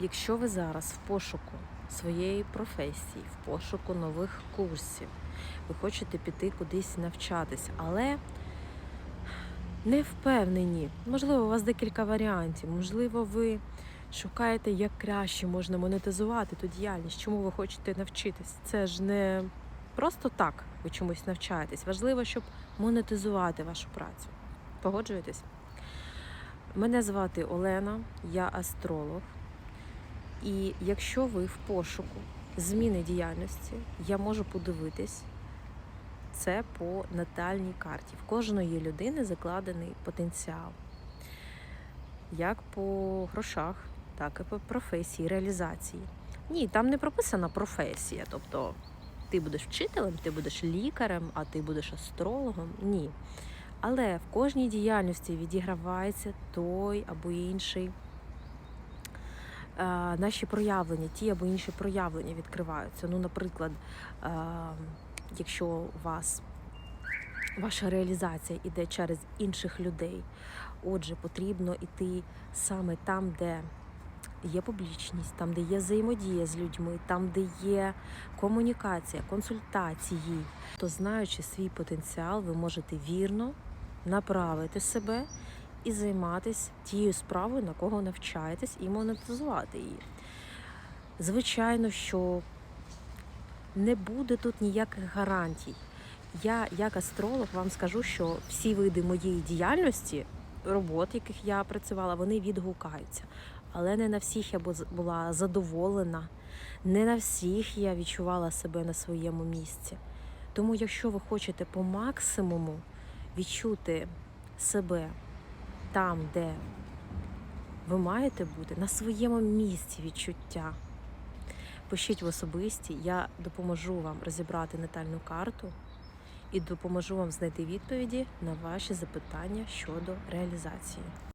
Якщо ви зараз в пошуку своєї професії, в пошуку нових курсів, ви хочете піти кудись навчатись, але не впевнені, можливо, у вас декілька варіантів, можливо, ви шукаєте, як краще можна монетизувати ту діяльність, чому ви хочете навчитись. Це ж не просто так ви чомусь навчаєтесь. Важливо, щоб монетизувати вашу працю. Погоджуєтесь? Мене звати Олена, я астролог. І якщо ви в пошуку зміни діяльності, я можу подивитись це по натальній карті. В кожної людини закладений потенціал. Як по грошах, так і по професії, реалізації. Ні, там не прописана професія. Тобто ти будеш вчителем, ти будеш лікарем, а ти будеш астрологом. Ні. Але в кожній діяльності відігравається той або інший наші проявлення, ті або інші проявлення відкриваються. Ну, наприклад, е, якщо у вас ваша реалізація йде через інших людей, отже, потрібно йти саме там, де є публічність, там, де є взаємодія з людьми, там, де є комунікація, консультації, то знаючи свій потенціал, ви можете вірно направити себе і займатися тією справою, на кого навчаєтесь, і монетизувати її. Звичайно, що не буде тут ніяких гарантій. Я, як астролог, вам скажу, що всі види моєї діяльності, робот, яких я працювала, вони відгукаються. Але не на всіх я була задоволена, не на всіх я відчувала себе на своєму місці. Тому, якщо ви хочете по максимуму відчути себе там, де ви маєте бути, на своєму місці відчуття. Пишіть в особисті, я допоможу вам розібрати натальну карту і допоможу вам знайти відповіді на ваші запитання щодо реалізації.